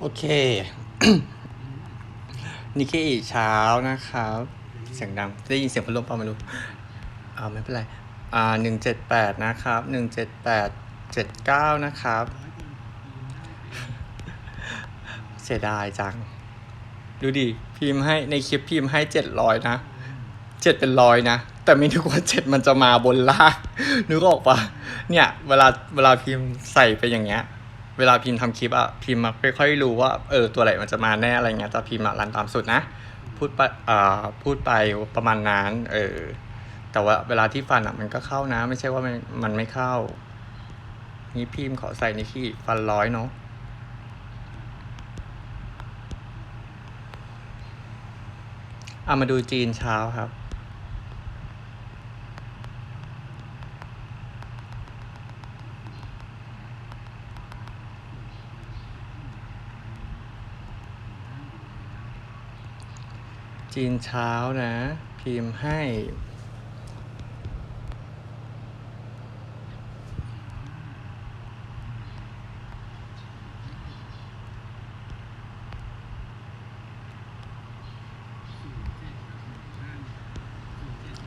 โอเค นิกกี้เช้านะครับ เสียงดัง ได้ยินเสียงพัดลมเปล่าไม่รู้อ่าไม่เป็นไร อ่าหนึ่งเจ็ดแปดนะครับหนึ่งเจ็ดแปดเจ็ดเก้านะครับ เสียดายจัง ดูดิ พิมพ์ให้ในคลิปพิมพ์ให้เจ็ดร้อยนะเจ็ดเป็นร้อยนะ แต่ไม่นึกว่าเจ็ดมันจะมาบนล่างนึกออกปะเนี่ย เวลาเวลาพิมพ์ใส่ไปอย่างเงี้ย เวลาพิมพ์ทำคลิปอะพิมพ์มาไม่ค่อยรู้ว่าเออตัวไหนมันจะมาแน่อะไรเงี้ยแต่พิมพ์อะรันตามสุดนะ พูดไปอ่าพูดไปประมาณนั้นเออแต่ว่าเวลาที่ฟันอะมันก็เข้านะ ไม่ใช่ว่ามันมันไม่เข้า นี่พิมพ์ขอใส่ในี่ที่ฟันร้อยเนาะเอามาดูจีนเช้าครับ จีนเช้านะ พิมพ์ให้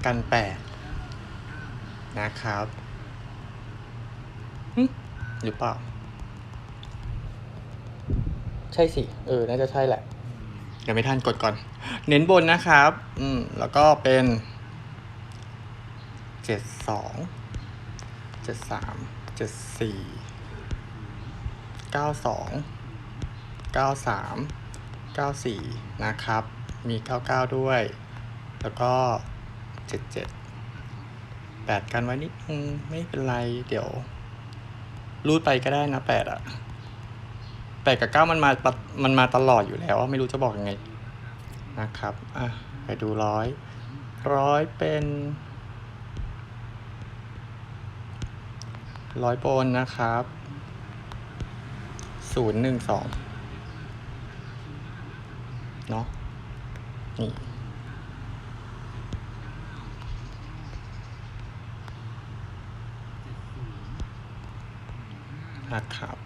กันแปดนะครับหึหรือเปล่า ใช่สิ เออ น่าจะใช่แหละ เดี๋ยวไม่ทันกดก่อน เน้นบนนะครับ อืม แล้วก็เป็นเจ็ดสองเจ็ดสามเจ็ดสี่เก้าสองเก้าสามเก้าสี่นะครับ มีเก้าเก้าด้วย แล้วก็เจ็ดเจ็ดแปดกันไว้นิดนึงไม่เป็นไร เดี๋ยวรูดไปก็ได้นะแปดอะ แปดกับเก้ามันมาปะมันมาตลอดอยู่แล้วไม่รู้จะบอกยังไงนะครับ อะ ไปดูร้อย ร้อยเป็นร้อยบนนะครับศูนย์หนึ่งสองเนาะนี่นะครับ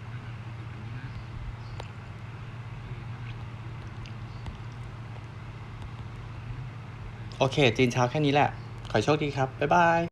โอเค จีนเช้าแค่นี้แหละ ขอให้โชคดีครับ บ๊ายบาย